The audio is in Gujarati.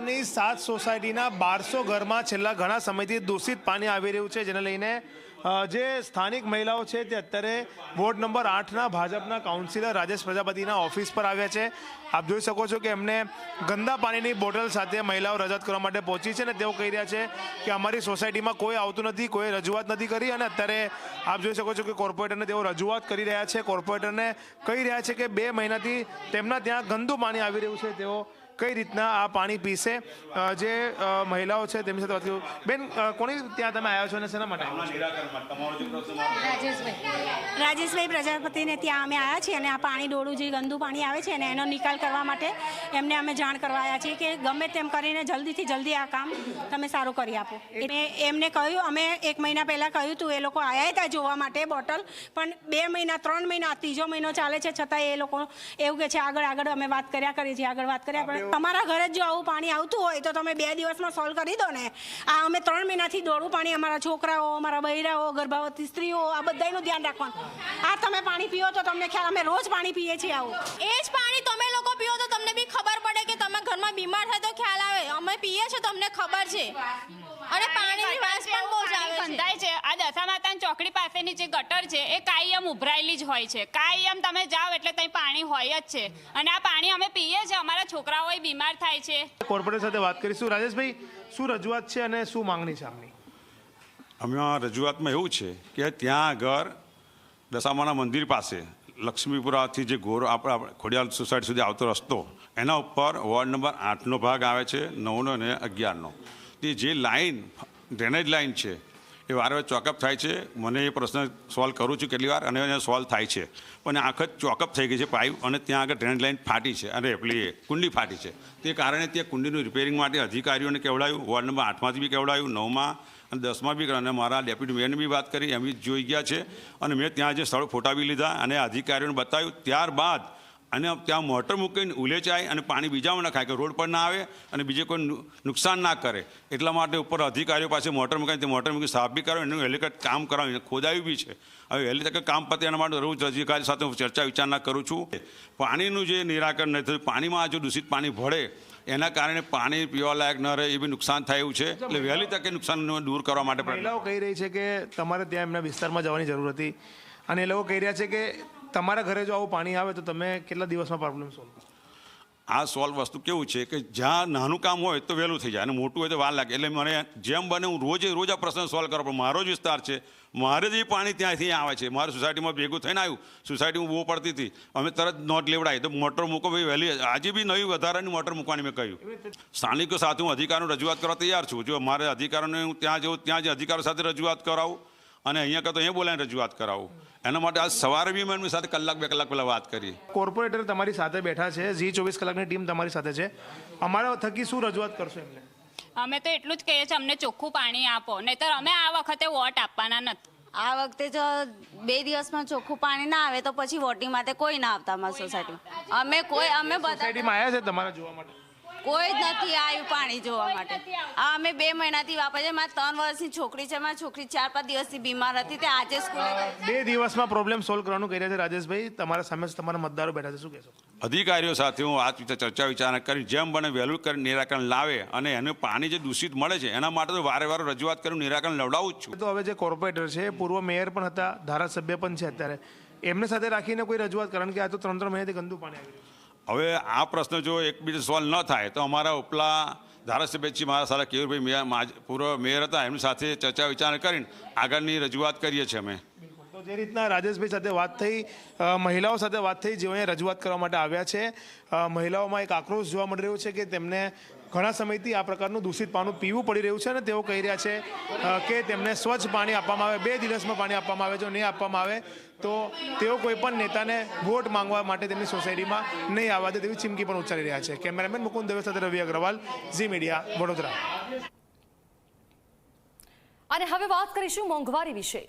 ની સાત સોસાયટીના બારસો ઘરમાં છેલ્લા ઘણા સમયથી દૂષિત પાણી આવી રહ્યું છે, જેને લઈને જે સ્થાનિક મહિલાઓ છે તે અત્યારે વોર્ડ નંબર આઠના ભાજપના કાઉન્સિલર રાજેશ પ્રજાપતિના ઓફિસ પર આવ્યા છે. આપ જોઈ શકો છો કે એમને ગંદા પાણીની બોટલ સાથે મહિલાઓ રજૂઆત કરવા માટે પહોંચી છે અને તેઓ કહી રહ્યા છે કે અમારી સોસાયટીમાં કોઈ આવતું નથી, કોઈ રજૂઆત નથી કરી અને અત્યારે આપ જોઈ શકો છો કે કોર્પોરેટરને તેઓ રજૂઆત કરી રહ્યા છે. કોર્પોરેટરને કહી રહ્યા છે કે બે મહિનાથી તેમના ત્યાં ગંદુ પાણી આવી રહ્યું છે. તેઓ કઈ રીતના આ પાણી પીશે? જે મહિલાઓ છે તેમની સાથે વાત કરું. બેન કોની ત્યાં તમે આવ્યા છો અને શેના માટે? રાજેશભાઈ. રાજેશભાઈ પ્રજાપતિને ત્યાં અમે આવ્યા છીએ અને આ પાણી ડોળું જે ગંદુ પાણી આવે છે અને એનો નિકાલ કરવા માટે એમને અમે જાણ કરવા આવ્યા છીએ કે ગમે તેમ કરીને જલ્દીથી જલ્દી આ કામ તમે સારું કરી આપો. એટલે એમને કહ્યું અમે એક મહિના પહેલાં કહ્યું હતું એ લોકો આવ્યા હતા જોવા માટે બોટલ પણ બે મહિના ત્રણ મહિના ત્રીજો મહિનો ચાલે છે છતાં એ લોકો એવું કે છે આગળ આગળ અમે વાત કર્યા કરીએ છીએ આગળ વાત કર્યા પણ તમારા ઘરે જ જો આવું પાણી આવતું હોય તો તમે બે દિવસમાં સોલ્વ કરી દો ને. આ અમે ત્રણ મહિનાથી દોડું પાણી અમારા છોકરાઓ અમારા બૈરાઓ ગર્ભવતી સ્ત્રીઓ આ બધાનું ધ્યાન રાખવાનું. આ તમે પાણી પીઓ તો તમને ખ્યાલ અમે રોજ પાણી પીએ છીએ આવું. એ જ પાણી તમે લોકો પીઓ તો તમને બી ખબર પડે કે તમે ઘરમાં બીમાર થાય તો ખ્યાલ આવે. અમે પીએ છીએ તમને ખબર છે. અને પાણીની વાસ પણ બહુ જ આવે બંધાય છે. આ દશા માતાની ચોકડી પાસેની જે ગટર છે એ કાયમ ઉભરાયેલી જ હોય છે. કાયમ તમે જાઓ એટલે ત્યાં પાણી હોય જ છે. અને આ પાણી અમે પીએ છીએ અમારા છોકરાઓ બીમાર થાય છે. કોર્પોરેટર સાથે વાત કરીશું. રાજેશભાઈ શું રજૂઆત છે અને શું માંગણી છે આપની? અમે રજૂઆતમાં એવું છે કે ત્યાં આગળ દશામાના મંદિર પાસે લક્ષ્મીપુરાથી જે ગોર આપણે આપણે ખોડિયાલ સોસાયટી સુધી આવતો રસ્તો એના ઉપર વોર્ડ નંબર આઠનો ભાગ આવે છે નવનો અને અગિયારનો. તે જે લાઇન ડ્રેનેજ લાઇન છે એ વારે વારે ચોકઅપ થાય છે. મને એ પ્રશ્ન સોલ્વ કરું છું કેટલી વાર અને એને સોલ્વ થાય છે. પણ આંખ જ ચોકઅપ થઈ ગઈ છે પાઇપ અને ત્યાં આગળ ડ્રેનેજ લાઇન ફાટી છે અને પેલી કુંડી ફાટી છે. તે કારણે ત્યાં કુંડીનું રિપેરિંગ માટે અધિકારીઓને કહેવડાયું વોર્ડ નંબર આઠમાંથી બી કહેવડાયું નવમાં અને દસમાં બી અને મારા ડેપ્યુટી મેયરને બી વાત કરી, એમ જોઈ ગયા છે. અને મેં ત્યાં જે સ્થળ ફોટા બી લીધા અને અધિકારીઓને બતાવ્યું. ત્યારબાદ અને ત્યાં મોટર મૂકીને ઉલેચાય અને પાણી બીજામાં નખાય કે રોડ પર ના આવે અને બીજે કોઈ નુકસાન ના કરે. એટલા માટે ઉપર અધિકારીઓ પાસે મોટર મૂકાય તે મોટર મૂકી સાફ બી કરાવે એનું હેલિકટ કામ કરાવે. ખોદાયું બી છે. હવે વહેલી તકે કામ પતે એના માટે રોજ અધિકારી સાથે હું ચર્ચા વિચારણા કરું છું. પાણીનું જે નિરાકરણ નથી થયું પાણીમાં જો દૂષિત પાણી ભળે એના કારણે પાણી પીવા લાયક ન રહે એ બી નુકસાન થાય એવું છે. એટલે વહેલી તકે નુકસાન દૂર કરવા માટે મહિલાઓ કહી રહી છે કે તમારે ત્યાં એમના વિસ્તારમાં જવાની જરૂર હતી. અને એ લોકો કહી રહ્યા છે કે તમારા ઘરે જો આવું પાણી આવે તો તમે કેટલા દિવસમાં પ્રોબ્લેમ સોલ્વ આ સોલ્વ વસ્તુ કેવું છે કે જ્યાં નાનું કામ હોય તો વહેલું થઈ જાય અને મોટું હોય તો વાર લાગે. એટલે મને જેમ બને હું રોજે રોજ આ પ્રશ્ન સોલ્વ કરો પણ મારો જ વિસ્તાર છે. મારે જ પાણી ત્યાંથી આવે છે મારી સોસાયટીમાં ભેગું થઈને આવ્યું સોસાયટી બહુ પડતી હતી. અમે તરત નોટ લેવડાવી તો મોટર મૂકો ભાઈ વહેલી આજે બી નવી વધારાની મોટર મૂકવાની મેં કહ્યું. સ્થાનિકો સાથે હું અધિકારનું રજૂઆત કરવા તૈયાર છું. જો મારે અધિકારોને હું ત્યાં જઉં ત્યાં જ અધિકારો સાથે રજૂઆત કરાવું. અને અહીંયા કરતો અહીંયા બોલાવીને રજૂઆત કરાવું. એના માટે આજ સવારે બી મેં એમની સાથે કલાક બે કલાક પહેલાં વાત કરી કોર્પોરેટર તમારી સાથે બેઠા છે ઝી ચોવીસ કલાકની ટીમ તમારી સાથે છે. અમારા થકી શું રજૂઆત કરશો એમને? અમે તો એટલું જ કહીએ છીએ અમને ચોખ્ખું પાણી આપો નહીતર અમે આ વખતે વોટ આપવાના નથી. આ વખતે જો બે દિવસમાં ચોખ્ખું પાણી ના આવે તો પછી વોટિંગ માટે કોઈ ના આવતા અમારી સોસાયટી અમે કોઈ અમે બધા સોસાયટીમાં આવ્યા છે તમારા જોવા માટે? કોઈ જ નથી આવ્યું પાણી જોવા માટે. આ અમે બે મહિનાથી વાપર છે મારા ત્રણ વર્ષની છોકરી છે. મારી છોકરી ચાર પાંચ દિવસથી બીમાર હતી. તે આજે સ્કૂલે બે દિવસમાં પ્રોબ્લેમ સોલ્વ કરવાનું કહી રહ્યા છે રાજેશભાઈ. તમારા સામે તમારા મતદારો બેઠા છે. શું કહેશો? અધિકારીઓ સાથે હું વાત વિચાર ચર્ચા વિચારણા કરી. જેમ બને વહેલું કરી નિરાકરણ લાવે અને એનું પાણી જે દૂષિત મળે છે એના માટે તો વારે વારે રજૂઆત કરી નિરાકરણ લવડાવું જ છું. તો હવે જે કોર્પોરેટર છે પૂર્વ મેયર પણ હતા ધારાસભ્ય પણ છે અત્યારે. એમને સાથે રાખીને કોઈ રજૂઆત કારણ કે આ તો ત્રણ ત્રણ મહિનાથી ગંદુ પાણી આવી રહ્યું છે. હવે આ પ્રશ્ન જો એકબીજા સોલ્વ ન થાય, તો અમારા ઉપલા ધારાસભ્યજી મારા સારા કેયુરભાઈ મેયર પૂર્વ મેયર હતા, એમની સાથે ચર્ચા વિચારણા કરીને આગળની રજૂઆત કરીએ છીએ અમે. તો જે રીતના રાજેશભાઈ સાથે વાત થઈ મહિલાઓ સાથે વાત થઈ, જેઓ અહીંયા રજૂઆત કરવા માટે આવ્યા છે મહિલાઓમાં એક આક્રોશ જોવા મળી રહ્યો છે કે તેમને ઘણા સમયથી આ પ્રકારનું દૂષિત પાણી પીવું પડી રહ્યું છે અને તેઓ કહી રહ્યા છે કે તેમને સ્વચ્છ પાણી આપવામાં આવે, બે દિવસમાં પાણી આપવામાં આવે, જો નહીં આપવામાં આવે, તો તેઓ કોઈ પણ નેતાને વોટ માંગવા માટે તેમની સોસાયટીમાં નહીં આવવા દે તેવી ચીમકી પણ ઉચ્ચારી રહ્યા છે. કેમેરામેન મુકુંદ દવે સાથે રવિ અગ્રવાલ, ઝી મીડિયા, વડોદરા. અને હવે વાત કરીશું મોંઘવારી વિશે.